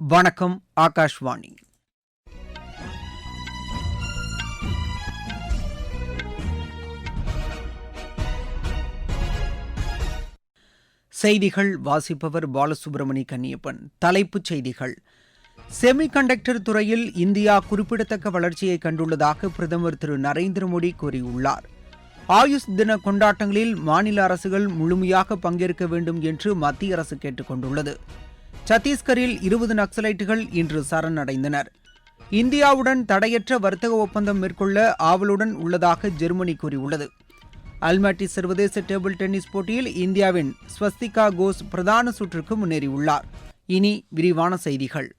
வணக்கம் ஆகாஷ்வாணி. செய்திகள் வாசிப்பவர் பாலசுப்ரமணி கன்னியப்பன். தலைப்புச் செய்திகள். செமிகண்டக்டர் துறையில் இந்தியா குறிப்பிடத்தக்க வளர்ச்சியை கண்டுள்ளதாக பிரதமர் திரு நரேந்திர மோடி கூறியுள்ளார். ஆயுஷ் தின கொண்டாட்டங்களில் மாநில அரசுகள் முழுமையாக பங்கேற்க வேண்டும் என்று மத்திய அரசு கேட்டுக் கொண்டுள்ளது சத்தீஸ்கரில் இருபது நக்சலைட்டுகள் இன்று சரணடைந்தனர். இந்தியாவுடன் தடையற்ற வர்த்தக ஒப்பந்தம் மேற்கொள்ள ஆவலுடன் உள்ளதாக ஜெர்மனி கூறியுள்ளது. அல்மாட்டி சர்வதேச டேபிள் டென்னிஸ் போட்டியில் இந்தியாவின் ஸ்வஸ்திகா கோஸ் பிரதான சுற்றுக்கு முன்னேறியுள்ளார். இனி விரிவான செய்திகள்.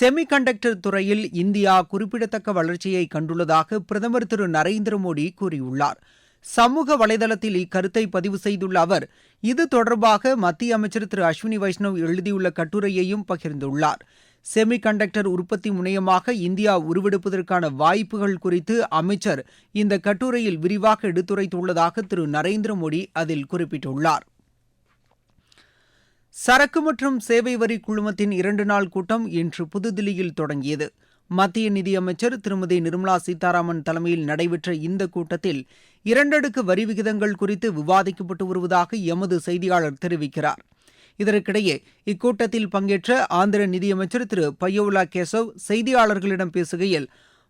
செமிகண்டக்டர் துறையில் இந்தியா குறிப்பிடத்தக்க வளர்ச்சியை கண்டுள்ளதாக பிரதமர் திரு நரேந்திர மோடி கூறியுள்ளார். சமூக வலைதளத்தில் இக்கருத்தை பதிவு செய்துள்ள அவர் இது தொடர்பாக மத்திய அமைச்சர் திரு. அஸ்வினி வைஷ்ணவ் எழுதியுள்ள கட்டுரையையும் பகிர்ந்துள்ளார். செமி கண்டக்டர் உற்பத்தி முனையமாக இந்தியா உருவெடுப்பதற்கான வாய்ப்புகள் குறித்து அமைச்சர் இந்த கட்டுரையில் விரிவாக எடுத்துரைத்துள்ளதாக திரு. நரேந்திர மோடி அதில் குறிப்பிட்டுள்ளார். சரக்கு மற்றும் சேவை வரி குழுமத்தின் இரண்டு நாள் கூட்டம் இன்று புதுதில்லியில் தொடங்கியது. மத்திய நிதியமைச்சர் திருமதி நிர்மலா சீதாராமன் தலைமையில் நடைபெற்ற இந்த கூட்டத்தில் இரண்டடுக்கு வரி விகிதங்கள் குறித்து விவாதிக்கப்பட்டு வருவதாக எமது செய்தியாளர் தெரிவிக்கிறார். இதற்கிடையே இக்கூட்டத்தில் பங்கேற்ற ஆந்திர நிதியமைச்சர் திரு பையோலா கேசவ் செய்தியாளர்களிடம் பேசுகையில்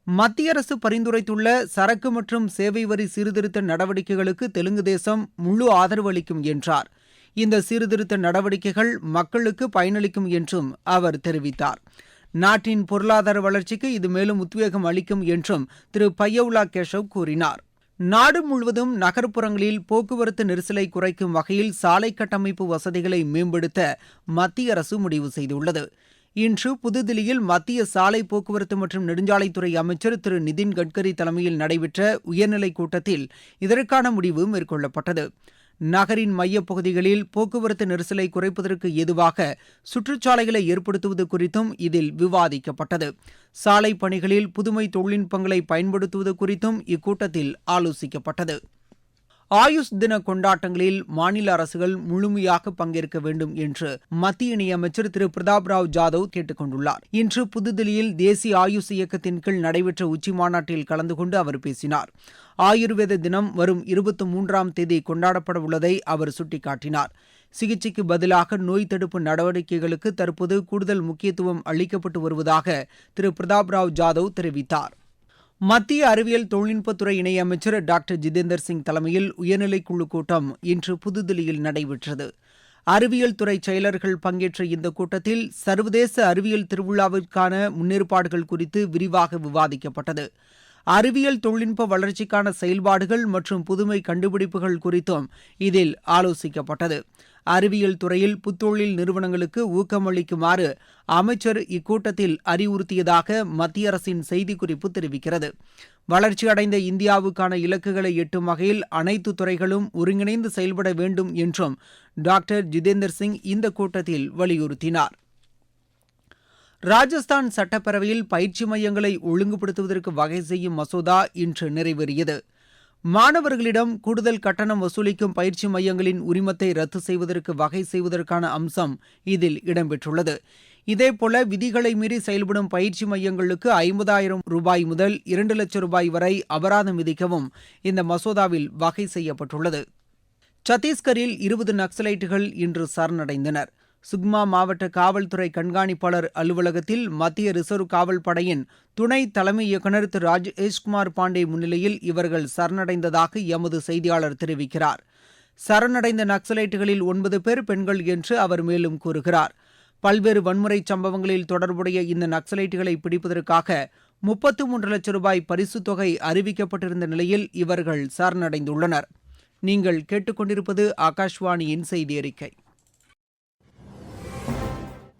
மத்திய அரசு பரிந்துரைத்துள்ள சரக்கு மற்றும் சேவை வரி சீர்திருத்த நடவடிக்கைகளுக்கு தெலுங்கு தேசம் முழு ஆதரவு அளிக்கும் என்றார். இந்த சீர்திருத்த நடவடிக்கைகள் மக்களுக்கு பயனளிக்கும் என்றும் அவர் தெரிவித்தார். நாட்டின் பொருளாதார வளர்ச்சிக்கு இது மேலும் உத்வேகம் அளிக்கும் என்றும் திரு பையவுலா கேஷவ் கூறினார். நாடு முழுவதும் நகர்ப்புறங்களில் போக்குவரத்து நெரிசலை குறைக்கும் வகையில் சாலை கட்டமைப்பு வசதிகளை மேம்படுத்த மத்திய அரசு முடிவு செய்துள்ளது. இன்று புதுதில்லியில் மத்திய சாலை போக்குவரத்து மற்றும் நெடுஞ்சாலைத்துறை அமைச்சர் திரு நிதின் கட்கரி தலைமையில் நடைபெற்ற உயர்நிலைக் கூட்டத்தில் இதற்கான முடிவு மேற்கொள்ளப்பட்டது. நகரின் மையப்பகுதிகளில் போக்குவரத்து நெரிசலை குறைப்பதற்கு ஏதுவாக சுற்றுச்சாலைகளை ஏற்படுத்துவது குறித்தும் இதில் விவாதிக்கப்பட்டது. சாலை பணிகளில் புதுமை தொழில்நுட்பங்களை பயன்படுத்துவது குறித்தும் இக்கூட்டத்தில் ஆலோசிக்கப்பட்டது. ஆயுஷ் தின கொண்டாட்டங்களில் மாநில அரசுகள் முழுமையாக பங்கேற்க வேண்டும் என்று மத்திய இணையமைச்சர் திரு. பிரதாப் ராவ் ஜாதவ் கேட்டுக் கொண்டுள்ளார் இன்று புதுதில்லியில் தேசிய ஆயுஷ் இயக்கத்தின் கீழ் நடைபெற்ற உச்சி மாநாட்டில் கலந்து கொண்டு அவர் பேசினார். ஆயுர்வேத தினம் வரும் இருபத்தி மூன்றாம் தேதி கொண்டாடப்பட உள்ளதை அவர் சுட்டிக்காட்டினார். சிகிச்சைக்கு பதிலாக நோய் தடுப்பு நடவடிக்கைகளுக்கு தற்போது கூடுதல் முக்கியத்துவம் அளிக்கப்பட்டு வருவதாக திரு பிரதாப் ராவ் ஜாதவ் தெரிவித்தார். மத்திய அறிவியல் தொழில்நுட்பத்துறை இணையமைச்சர் டாக்டர் ஜிதேந்தர் சிங் தலைமையில் உயர்நிலைக்குழு கூட்டம் இன்று புதுதில்லியில் நடைபெற்றது. அறிவியல் துறை செயலர்கள் பங்கேற்ற இந்த கூட்டத்தில் சர்வதேச அறிவியல் திருவிழாவிற்கான முன்னேற்பாடுகள் குறித்து விரிவாக விவாதிக்கப்பட்டது. அறிவியல் தொழில்நுட்ப வளர்ச்சிக்கான செயல்பாடுகள் மற்றும் புதுமை கண்டுபிடிப்புகள் குறித்தும் இதில் ஆலோசிக்கப்பட்டது. அறிவியல் துறையில் புத்தொழில் நிறுவனங்களுக்கு ஊக்கமளிக்குமாறு அமைச்சர் இக்கூட்டத்தில் அறிவுறுத்தியதாக மத்திய அரசின் செய்திக்குறிப்பு தெரிவிக்கிறது. வளர்ச்சியடைந்த இந்தியாவுக்கான இலக்குகளை எட்டும் வகையில் அனைத்து துறைகளும் ஒருங்கிணைந்து செயல்பட வேண்டும் என்றும் டாக்டர் ஜிதேந்தர் சிங் இந்த கூட்டத்தில் வலியுறுத்தினார். ராஜஸ்தான் சட்டப்பேரவையில் பயிற்சி மையங்களை ஒழுங்குபடுத்துவதற்கு வகை செய்யும் மசோதா இன்று நிறைவேறியது. மாணவர்களிடம் கூடுதல் கட்டணம் வசூலிக்கும் பயிற்சி மையங்களின் உரிமத்தை ரத்து செய்வதற்கு வகை செய்வதற்கான அம்சம் இதில் இடம்பெற்றுள்ளது. இதேபோல விதிகளை மீறி செயல்படும் பயிற்சி மையங்களுக்கு ஐம்பதாயிரம் ரூபாய் முதல் இரண்டு லட்சம் ரூபாய் வரை அபராதம் விதிக்கவும் இந்த மசோதாவில் வகை செய்யப்பட்டுள்ளது. சத்தீஸ்கரில் இருபது நக்சலைட்டுகள் இன்று சரணடைந்தனர். சுக்மா மாவட்ட காவல்துறை கண்காணிப்பாளர் அலுவலகத்தில் மத்திய ரிசர்வ் காவல் படையின் துணை தலைமை இயக்குநர் திரு ராஜேஷ்குமார் பாண்டே முன்னிலையில் இவர்கள் சரணடைந்ததாக எமது செய்தியாளர் தெரிவிக்கிறார். சரணடைந்த நக்சலைட்டுகளில் ஒன்பது பேர் பெண்கள் என்று அவர் மேலும் கூறுகிறார். பல்வேறு வன்முறை சம்பவங்களில் தொடர்புடைய இந்த நக்சலைட்டுகளை பிடிப்பதற்காக முப்பத்து மூன்று லட்சம் ரூபாய் பரிசுத் தொகை அறிவிக்கப்பட்டிருந்த நிலையில் இவர்கள் சரணடைந்துள்ளனர். நீங்கள் கேட்டுக்கொண்டிருப்பது ஆகாஷ்வாணியின் செய்தி அறிக்கை.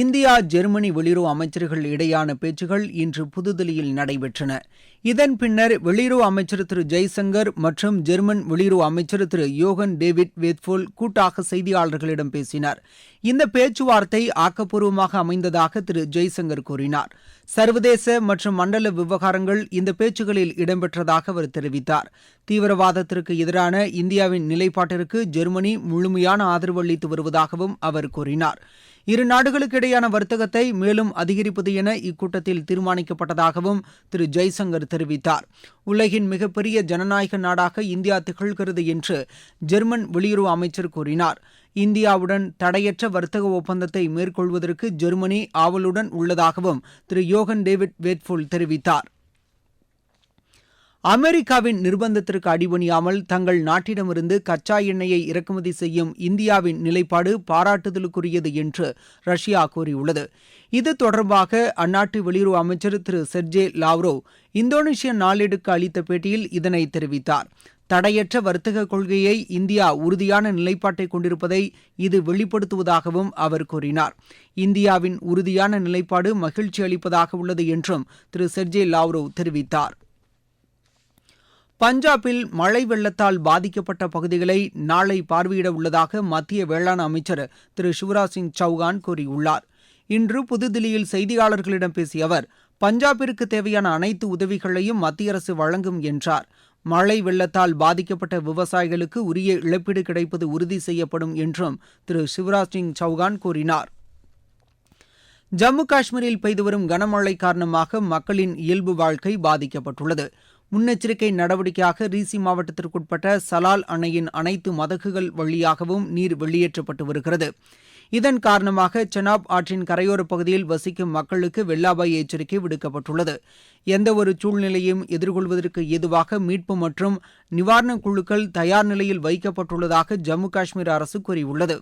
இந்தியா ஜெர்மனி வெளியுறவு அமைச்சர்கள் இடையான பேச்சுகள் இன்று புதுதில்லியில் நடைபெற்றன. இதன் பின்னர் வெளியுறவு அமைச்சர் திரு ஜெய்சங்கர் மற்றும் ஜெர்மன் வெளியுறவு அமைச்சர் திரு யோகன் டேவிட் வேத்போல் கூட்டாக செய்தியாளர்களிடம் பேசினார். இந்த பேச்சுவார்த்தை ஆக்கப்பூர்வமாக அமைந்ததாக திரு ஜெய்சங்கர் கூறினார். சர்வதேச மற்றும் மண்டல விவகாரங்கள் இந்த பேச்சுகளில் இடம்பெற்றதாக அவர் தெரிவித்தார். தீவிரவாதத்திற்கு எதிரான இந்தியாவின் நிலைப்பாட்டிற்கு ஜெர்மனி முழுமையான ஆதரவு அளித்து வருவதாகவும் அவர் கூறினார். இரு நாடுகளுக்கு இடையான வர்த்தகத்தை மேலும் அதிகரிப்பது என இக்கூட்டத்தில் தீர்மானிக்கப்பட்டதாகவும் திரு ஜெய்சங்கர் தெரிவித்தார். உலகின் மிகப்பெரிய ஜனநாயக நாடாக இந்தியா திகழ்கிறது என்று ஜெர்மன் வெளியுறவு அமைச்சர் கூறினார். இந்தியாவுடன் தடையற்ற வர்த்தக ஒப்பந்தத்தை மேற்கொள்வதற்கு ஜெர்மனி ஆவலுடன் உள்ளதாகவும் திரு யோகன் டேவிட் வேட்ஃபுல் தெரிவித்தார். அமெரிக்காவின் நிர்பந்தத்திற்கு அடிபணியாமல் தங்கள் நாட்டிடமிருந்து கச்சா எண்ணெயை இறக்குமதி செய்யும் இந்தியாவின் நிலைப்பாடு பாராட்டுதலுக்குரியது என்று ரஷ்யா கூறியுள்ளது. இது தொடர்பாக அந்நாட்டு வெளியுறவு அமைச்சர் திரு செர்ஜே லாவ்ரோவ் இந்தோனேஷிய நாளேடுக்கு அளித்த பேட்டியில் இதனை தெரிவித்தார். தடையற்ற வர்த்தக கொள்கையை இந்தியா உறுதியான நிலைப்பாட்டை கொண்டிருப்பதை இது வெளிப்படுத்துவதாகவும் அவர் கூறினார். இந்தியாவின் உறுதியான நிலைப்பாடு மகிழ்ச்சி அளிப்பதாக உள்ளது என்றும் திரு செர்ஜே லாவ்ரோவ் தெரிவித்தார். பஞ்சாபில் மழை வெள்ளத்தால் பாதிக்கப்பட்ட பகுதிகளை நாளை பார்வையிட உள்ளதாக மத்திய வேளாண் அமைச்சர் திரு சிவராஜ் சிங் சௌகான் கூறியுள்ளார். இன்று புதுதில்லியில் செய்தியாளர்களிடம் பேசிய அவர் பஞ்சாபிற்கு தேவையான அனைத்து உதவிகளையும் மத்திய அரசு வழங்கும் என்றார். மழை வெள்ளத்தால் பாதிக்கப்பட்ட விவசாயிகளுக்கு உரிய இழப்பீடு கிடைப்பது உறுதி செய்யப்படும் என்றும் திரு சிவராஜ் சிங் சௌகான் கூறினார். ஜம்மு காஷ்மீரில் பெய்து வரும் கனமழை காரணமாக மக்களின் இயல்பு வாழ்க்கை பாதிக்கப்பட்டுள்ளது. முன்னெச்சரிக்கை நடவடிக்கையாக ரீசி மாவட்டத்திற்குட்பட்ட சலால் அணையின் அனைத்து மதகுகள் வழியாகவும் நீர் வெளியேற்றப்பட்டு வருகிறது. இதன் காரணமாக செனாப் ஆற்றின் கரையோரப் பகுதியில் வசிக்கும் மக்களுக்கு வெள்ள அபாய எச்சரிக்கை விடுக்கப்பட்டுள்ளது. எந்தவொரு சூழ்நிலையும் எதிர்கொள்வதற்கு ஏதுவாக மீட்பு மற்றும் நிவாரணக் குழுக்கள் தயார் நிலையில் வைக்கப்பட்டுள்ளதாக ஜம்மு காஷ்மீர் அரசு கூறியுள்ளது.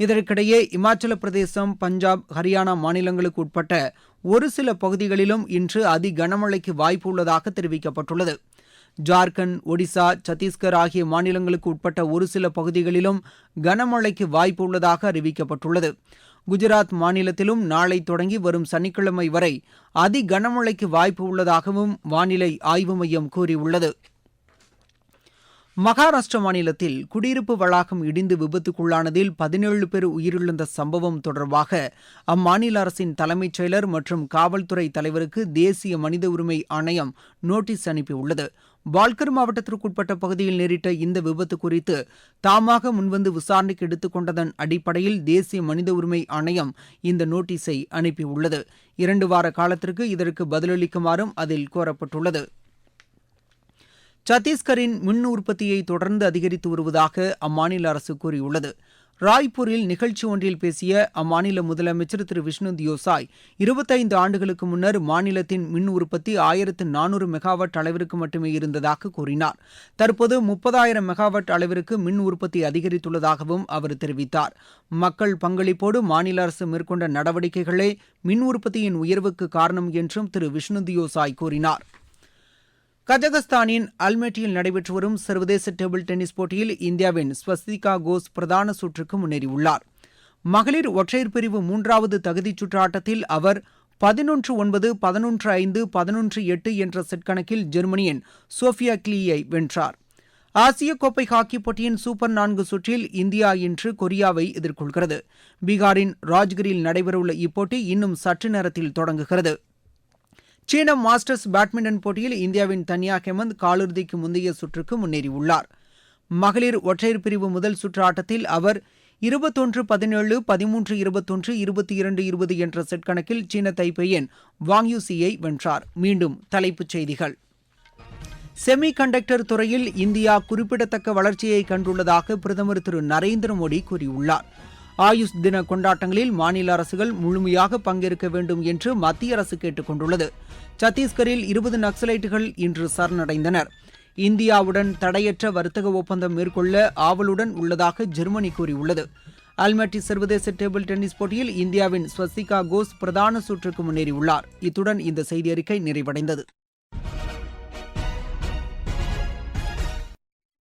இதற்கிடையே இமாச்சல பிரதேசம் பஞ்சாப் ஹரியானா மாநிலங்களுக்கு உட்பட்ட ஒரு சில பகுதிகளிலும் இன்று அதி கனமழைக்கு வாய்ப்பு உள்ளதாக தெரிவிக்கப்பட்டுள்ளது. ஜார்க்கண்ட் ஒடிசா சத்தீஸ்கர் ஆகிய மாநிலங்களுக்கு உட்பட்ட ஒரு சில பகுதிகளிலும் கனமழைக்கு வாய்ப்பு உள்ளதாக அறிவிக்கப்பட்டுள்ளது. குஜராத் மாநிலத்திலும் நாளை தொடங்கி வரும் சனிக்கிழமை வரை அதி கனமழைக்கு வாய்ப்பு உள்ளதாகவும் வானிலை ஆய்வு மையம் கூறியுள்ளது. மகாராஷ்டிர மாநிலத்தில் குடியிருப்பு வளாகம் இடிந்து விபத்துக்குள்ளானதில் பதினேழு பேர் உயிரிழந்த சம்பவம் தொடர்பாக அம்மாநில அரசின் தலைமைச் செயலர் மற்றும் காவல்துறை தலைவருக்கு தேசிய மனித உரிமை ஆணையம் நோட்டீஸ் அனுப்பியுள்ளது. பால்கர் மாவட்டத்திற்குட்பட்ட பகுதியில் நேரிட்ட இந்த விபத்து குறித்து தாமாக முன்வந்து விசாரணைக்கு எடுத்துக்கொண்டதன் அடிப்படையில் தேசிய மனித உரிமை ஆணையம் இந்த நோட்டீஸை அனுப்பியுள்ளது. இரண்டு வார காலத்திற்கு இதற்கு பதிலளிக்குமாறும் அதில் கோரப்பட்டுள்ளது. சத்தீஸ்கரின் மின் உற்பத்தியை தொடர்ந்து அதிகரித்து வருவதாக அம்மாநில அரசு கூறியுள்ளது. ராய்ப்பூரில் நிகழ்ச்சி ஒன்றில் பேசிய அம்மாநில முதலமைச்சர் திரு. விஷ்ணு தியோசாய் இருபத்தைந்து ஆண்டுகளுக்கு முன்னர் மாநிலத்தின் மின் உற்பத்தி ஆயிரத்து நானூறு மெகாவாட் அளவிற்கு மட்டுமே இருந்ததாக கூறினார். தற்போது முப்பதாயிரம் மெகாவாட் அளவிற்கு மின் உற்பத்தி அதிகரித்துள்ளதாகவும் அவர் தெரிவித்தார். மக்கள் பங்களிப்போடு மாநில அரசு மேற்கொண்ட நடவடிக்கைகளே மின் உற்பத்தியின் உயர்வுக்கு காரணம் என்றும் திரு. விஷ்ணு தியோசாய் கூறினார். கஜகஸ்தானின் அல்மேட்டியில் நடைபெற்று வரும் சர்வதேச டேபிள் டென்னிஸ் போட்டியில் இந்தியாவின் ஸ்வஸ்திகா கோஸ் பிரதான சுற்றுக்கு முன்னேறியுள்ளார். மகளிர் ஒற்றையர் பிரிவு மூன்றாவது தகுதிச் சுற்று ஆட்டத்தில் அவர் பதினொன்று ஒன்பது பதினொன்று ஐந்து பதினொன்று எட்டு என்ற செட் கணக்கில் ஜெர்மனியின் சோஃபியா கிளியை வென்றார். ஆசிய கோப்பை ஹாக்கி போட்டியின் சூப்பர் நான்கு சுற்றில் இந்தியா இன்று கொரியாவை எதிர்கொள்கிறது. பீகாரின் ராஜ்கிரில் நடைபெறவுள்ள இப்போட்டி இன்னும் சற்று நேரத்தில் தொடங்குகிறது. சீன மாஸ்டர்ஸ் பேட்மிண்டன் போட்டியில் இந்தியாவின் தன்யா ஹெமந்த் காலிறுதிக்கு முந்தைய சுற்றுக்கு முன்னேறியுள்ளார். மகளிர் ஒற்றையர் பிரிவு முதல் சுற்று ஆட்டத்தில் அவர் இருபத்தொன்று பதினேழு பதிமூன்று இருபத்தொன்று இருபத்தி இரண்டு இருபது என்ற செட் கணக்கில் சீன தைப்பேயின் வாங்யூசியை வென்றார். மீண்டும் தலைப்புச் செய்திகள். செமி கண்டக்டர் துறையில் இந்தியா குறிப்பிடத்தக்க வளர்ச்சியை கண்டுள்ளதாக பிரதமர் திரு நரேந்திர மோடி கூறியுள்ளார். ஆயுஷ் தின கொண்டாட்டங்களில் மாநில அரசுகள் முழுமையாக பங்கேற்க வேண்டும் என்று மத்திய அரசு கேட்டுக் கொண்டுள்ளது சத்தீஸ்கரில் இருபது நக்சலைட்டுகள் இன்று சரணடைந்தனர். இந்தியாவுடன் தடையற்ற வர்த்தக ஒப்பந்தம் மேற்கொள்ள ஆவலுடன் உள்ளதாக ஜெர்மனி கூறியுள்ளது. அல்மட்டி சர்வதேச டேபிள் டென்னிஸ் போட்டியில் இந்தியாவின் ஸ்வஸ்திகா கோஸ் பிரதான சுற்றுக்கு முன்னேறியுள்ளார். இத்துடன் இந்த செய்தி அறிக்கை நிறைவடைந்தது.